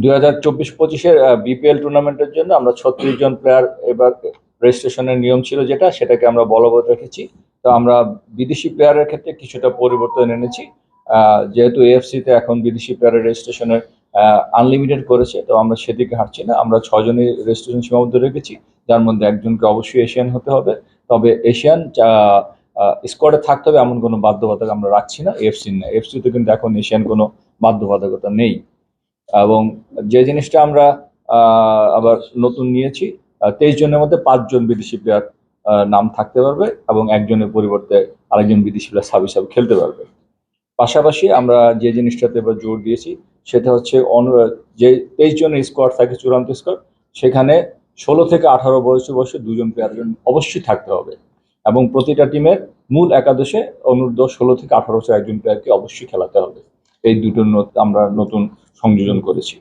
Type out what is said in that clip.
দুই হাজার চব্বিশ পঁচিশের বিপিএল টুর্নামেন্টের জন্য আমরা ছত্রিশ জন প্লেয়ার এবার রেজিস্ট্রেশনের নিয়ম ছিল যেটা, সেটাকে আমরা বলবৎ রেখেছি। তো আমরা বিদেশি প্লেয়ারের ক্ষেত্রে কিছুটা পরিবর্তন এনেছি। যেহেতু এএফসিতে এখন বিদেশি প্লেয়ারের রেজিস্ট্রেশনের আনলিমিটেড করেছে, তো আমরা সেদিকে হাঁটছি না। আমরা ছজনই রেজিস্ট্রেশন সীমাবদ্ধ রেখেছি, যার মধ্যে একজনকে অবশ্যই এশিয়ান হতে হবে। তবে এশিয়ান স্কোয়াডে থাকতে হবে, এমন কোনো বাধ্যবাধকতা আমরা রাখছি না। এফসি না। এফসিতে কিন্তু এখন এশিয়ান কোনো বাধ্যবাধকতা নেই। এবং যে জিনিসটা আমরা আবার নতুন নিয়েছি তেইশ জনের মধ্যে পাঁচজন বিদেশি প্লেয়ার নাম থাকতে পারবে এবং একজনের পরিবর্তে আরেকজন বিদেশি প্লেয়ার সাব হিসাবে খেলতে পারবে। পাশাপাশি আমরা যে জিনিসটাতে এবার জোর দিয়েছি, সেটা হচ্ছে অন- যে তেইশ জনের স্কোয়াড থাকে, চূড়ান্ত স্কোয়াড সেখানে ষোলো থেকে আঠারো বয়সী বয়সে দুজন প্লেয়ার অবশ্যই থাকতে হবে। এবং প্রতিটা টিমের মূল একাদশে অনূর্ধ্ব ষোলো থেকে আঠারো বছর একজন প্লেয়ারকে অবশ্যই খেলাতে হবে। এই দুটো আমরা নতুন সংযোজন করেছি।